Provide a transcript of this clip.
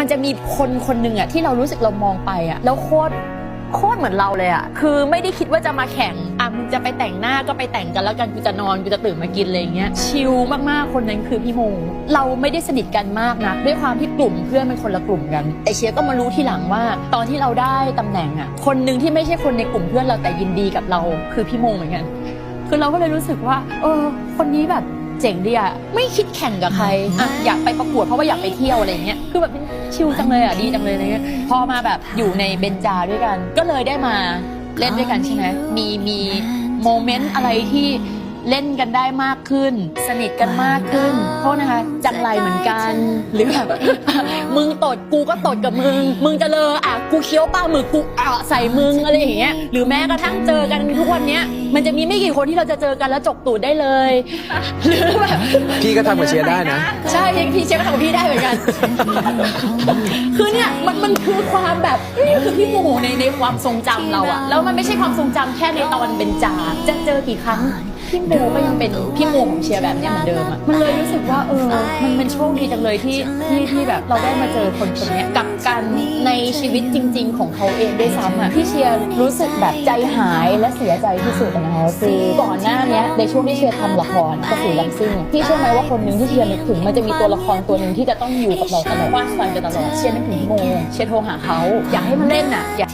มันจะมีคนคนหนึ่งอะที่เรารู้สึกเรามองไปอะแล้วโคตรโคตรเหมือนเราเลยอะคือไม่ได้คิดว่าจะมาแข่งอะมึงจะไปแต่งหน้าก็ไปแต่งกันแล้วกันกูจะนอนกูจะตื่นมากินอะไรอย่างเงี้ยชิลมากๆคนนั้นคือพี่โมเราไม่ได้สนิทกันมากนะด้วยความที่กลุ่มเพื่อนเป็นคนละกลุ่มกัน แต่เชียร์ก็มารู้ทีหลังว่า ตอนที่เราได้ตำแหน่งอะคนหนึ่งที่ไม่ใช่คนในกลุ่มเพื่อนเราแต่ยินดีกับเรา คือพี่โมเหมือนกันคือเราก็เลยรู้สึกว่า เออ คนนี้แบบ เจ๋งดีอะไม่คิดแข่งกับใครอะอยากไปประกวดเพราะว่าอยากไปเที่ยวอะไรเงี้ยคือแบบชิลจังเลยอะดีจังเลยอะไรเงี้ยพอมาแบบอยู่ในเบนจาด้วยกัน ก็เลยได้มาเล่นด้วยกันใช่ไหมมีมีโมเมนต์อะไรที่ เล่นกันได้มากขึ้น สนิทกันมากขึ้นโทษนะคะ จังไรเหมือนกัน หรือแบบมึงตดกูก็ตดกับมึง มึงจะเลออะกูเคี้ยวปลาหมึกกูอะใส่มึงอะไรอย่างเงี้ยหรือแม้กระทั่งเจอกันทุกวันเนี้ยมันจะมีไม่กี่คนที่เราจะเจอกันแล้วจกตูดได้เลย หรือแบบพี่ก็ทำกับเชียร์ได้นะ ใช่พี่พี่เชฟก็ทำกับพี่ได้เหมือนกัน คือเนี่ยมันมันคือความแบบนี่คือพี่โมโหในในความทรงจำเราอะแล้วมันไม่ใช่ความทรงจำแค่ในตอนเป็นจาจะเจอกี่ครั้ง พี่โมก็ยังเป็นพี่โมของเชียร์แบบเนี้ยเหมือนเดิมอะมันเลยรู้สึกว่าเออมันเป็นโชคดีจังเลยที่ที่ที่แบบเราได้มาเจอคนคนเนี้ยกับกันในชีวิตจริง ๆ ของเขาเองด้วยซ้ำอะพี่เชียร์รู้สึกแบบใจหายและเสียใจที่สุดนะคะคือก่อนหน้าเนี้ยในช่วงที่เชียร์ทำละครกระสือลำซิ่งพี่เชื่อไหมว่าคนหนึ่งที่เชียร์นึกถึงมันจะมีตัวละครตัวหนึ่งที่จะต้องอยู่กับเราตลอดว่าฟันกันตลอดเชียร์นึกถึงพี่โมเชียร์โทรหาเขาอยากให้มันเล่นอะอยาก